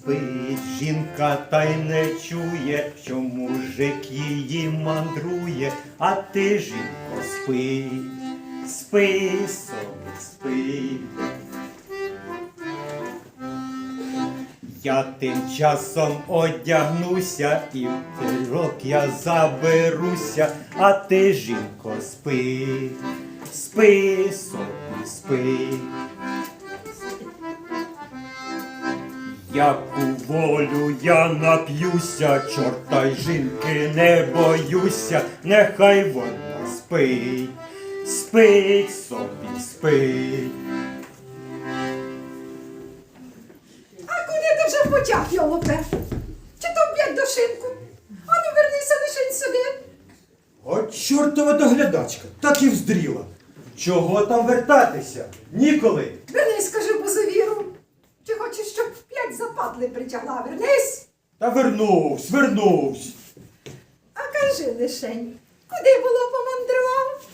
спить, жінка та й не чує, що мужик її мандрує, а ти, жінко, спи, спи собі, спи. Я тим часом одягнуся і в тирок я заберуся, а ти, жінко, спи, спи собі, спи. Яку волю я нап'юся, чорта й жінки не боюся, нехай вона спить, спить собі, спить. А куди ти вже потяг, йолопе? Чи то вб'ять до шинку? Ану, вернися лишень сюди. От чортова доглядачка, так і вздріла. Чого там вертатися? Ніколи. Вернись, скажи бузовіру. Западли притягла? Вернись. Та вернувсь, вернувсь. А кажи лишень, куди було помандрував?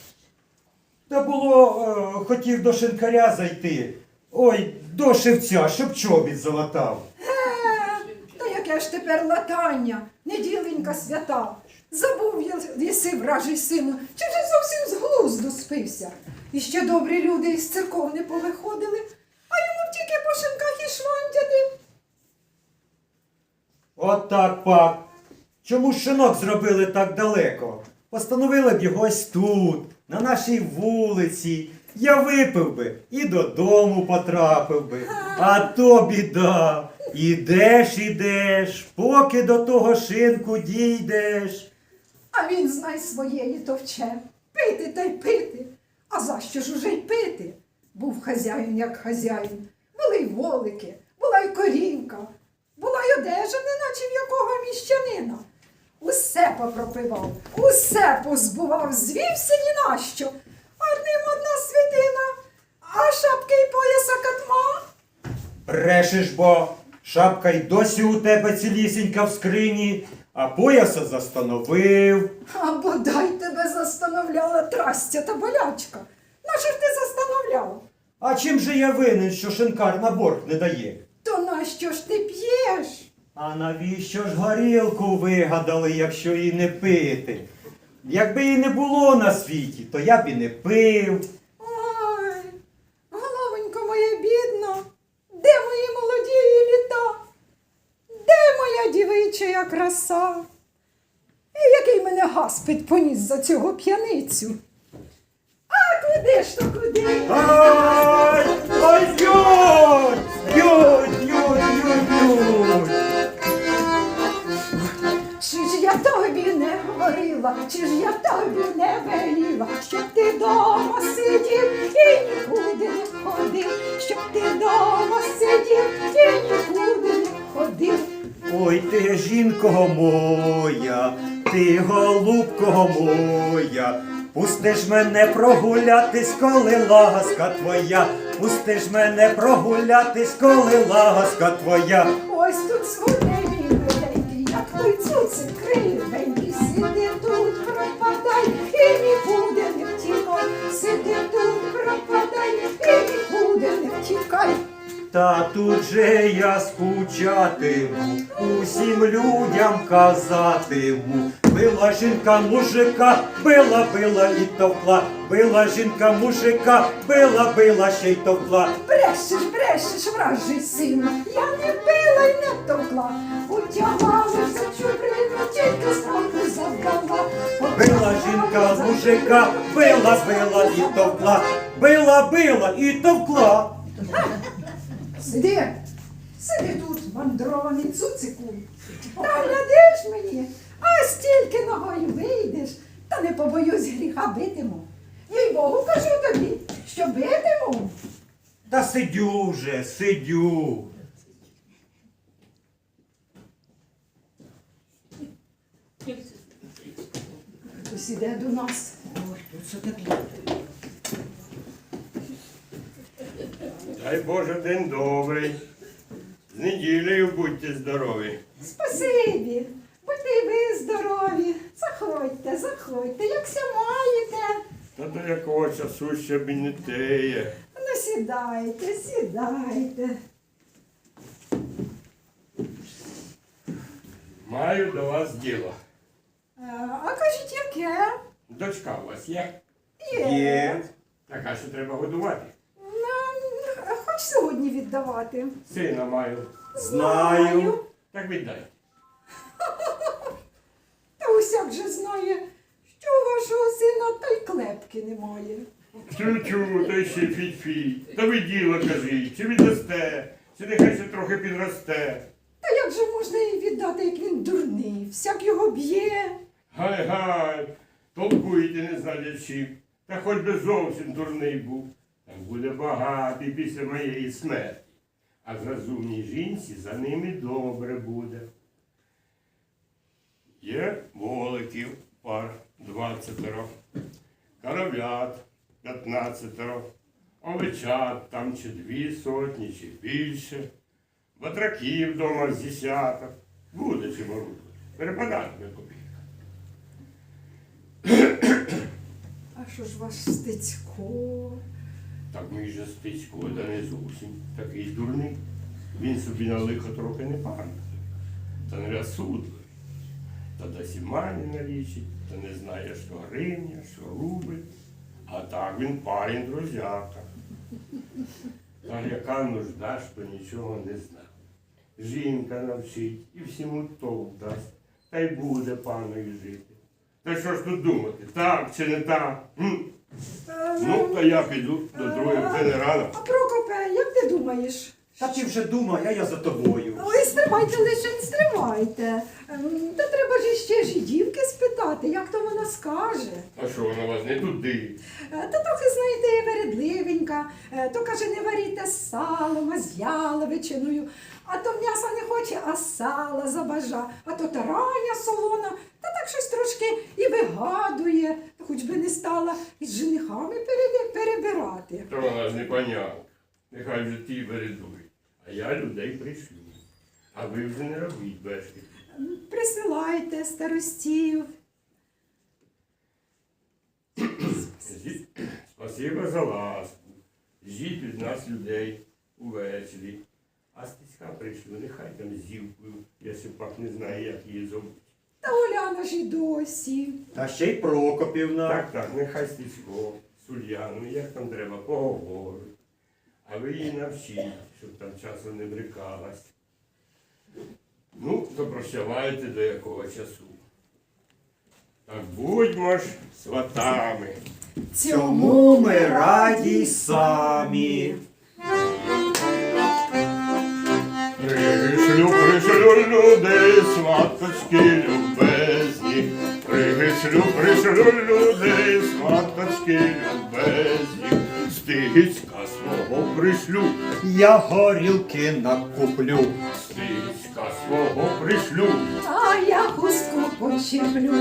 Та було, е, хотів до шинкаря зайти. Ой, до шевця, щоб чобіт залатав. Е, Та яке ж тепер латання, неділенька свята. Забув я- єси вражий сину, чи вже зовсім з глузду спився. І ще добрі люди із церков не повиходили, а йому тільки по шинках і швандяти. От так, пак. Чому ж шинок зробили так далеко? Постановили б його ось тут, на нашій вулиці. Я випив би і додому потрапив би. А то біда. Ідеш, ідеш, поки до того шинку дійдеш. А він, знай своєї товче. Пити та й пити. А за що ж уже й пити? Був хазяїн, як хазяїн. Були й волики, була й корівка, одежа, неначе в якого міщанина. Усе попропивав, усе позбував, звівся ні на що. А ним одна світина, а шапки й пояса катма. Брешеш, бо шапка й досі у тебе цілісінька в скрині, а пояса застановив. А бодай тебе застановляла трастя та болячка. Нащо ж ти застановляв? А чим же я винен, що шинкар на борг не дає? То нащо ж ти п'єш? А навіщо ж горілку вигадали, якщо її не пити? Якби її не було на світі, то я б і не пив. Ой, головонько моє бідно, де мої молодії літа? Де моя дівичая краса? І який мене гаспить поніс за цього п'яницю? А куди ж то куди? Ай! Ой, говорила, чи ж я тобі не веліла, щоб ти дома сидів і нікуди не ходив, щоб ти дома сидів і нікуди не ходив. Ой, ти жінко моя, ти голубко моя, пустиш мене прогулятись, коли ласка твоя, пустиш мене прогулятись, коли ласка твоя. Ось тут мій як той цуцик кривенький, Та тут же я скучатиму, усім людям казатиму. Била жінка мужика, била, била і товкла, била жінка мужика, била, била ще й товкла. Брешеш, брешеш, вражий сину, я не била й не товкла, утягала за чубрину, тільки страху завдала. Била жінка мужика, била, била і товкла, била, била і товкла. Сиди, сиди тут, мандрований цуцику. Та глядиш мені, а стільки ногою вийдеш, та не побоюсь гріха битиму. Їй Богу кажу тобі, що битиму. Та сидю вже, сидю. Хтось іде до нас. Дай Боже день добрий. З неділею будьте здорові. Спасибі, будьте й ви здорові. Заходьте, заходьте, якся маєте. Та до якого часу ще б і не теє. Ну, сідайте, сідайте. Маю до вас діло. Е, А кажіть, яке? Дочка у вас є? Є. Така, що треба годувати. Сьогодні віддавати. Сина маю. Знаю. Так віддай. Та усяк же знає, що у вашого сина та й клепки немає. Чу-чу, та ще фі-фі. Та ви діло кажіть, чи віддасте, чи нехай ще трохи підросте. Та як же можна їй віддати, як він дурний? Всяк його б'є. Гай-гай, толкуєте не знайдячи. Та хоч би зовсім дурний був. Буде багатий після моєї смерті. А розумній жінці за ними добре буде. Є воликів пар двадцятеро, коров'ят п'ятнадцятеро, овечат там чи дві сотні, чи більше, батраків вдома з десяток. Буде чим орудувати. Перепадатиме копійка. А що ж ваш стецько? Так мій же стичко, да не зовсім такий дурний. Він собі на лихо трохи не пам'ятає, та не розсудливий. Та до сімані налічить, та не знає, що гривня, що рубль. А так він парень друзяка. Та яка нужда, що нічого не знав. Жінка навчить і всьому толк дасть, та й буде паною жити. Та що ж тут думати, так чи не так? Ну, то я піду до другого генерала. А Прокопе, як ти думаєш? Та ти вже думай, а я за тобою. Ой, стривайте лише, не стривайте. Ем, Та треба ж іще ж і дівки спитати, як то вона скаже. А що вона вас не туди? Е, Та трохи, знаєте, вередливенька, Е, то каже, не варіте з салом, а з яловичиною, а то м'яса не хоче, а сала забажа, а то тараня солона, та щось трошки і вигадує, хоч би не стала із женихами перебирати. То вона ж не понятна. Нехай вже ті вередують. А я людей пришлю. А ви вже не робіть бешки. Присилайте старостів. Спасибо за ласку. Жіть від нас людей увечері. А стиська прийшлю, нехай там зівкою. Я ще пак не знаю, як її зовуть. Та Оляна ж і досі. Та ще й Прокопівна. Так, так, нехай стисько, з Ульяною, як там треба, поговорить. А ви її навчіть, щоб там часом не брикалась. Ну, то прощавайте до якого часу. Так будьмо ж сватами. Цьому ми раді й самі. Пришлю, пришлю людей, сваточки любезні. Пришлю, пришлю людей, сваточки любезні. Стигицька свого пришлю, Я горілки накуплю. стигицька свого пришлю. А я хустку почеплю.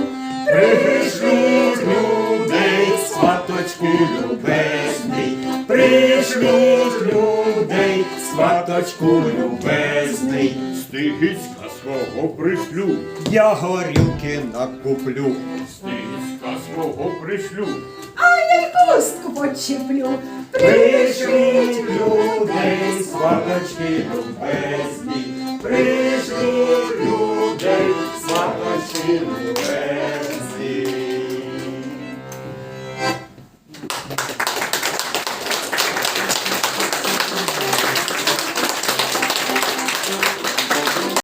Пришлю людей, сваточки любезний, пришлють людей, сваточку любезний. Стигицька свого пришлю, Я горілки накуплю. стигицька свого пришлю. А я й хустку почеплю. Пришлють людей, сваточки любезні, пришлють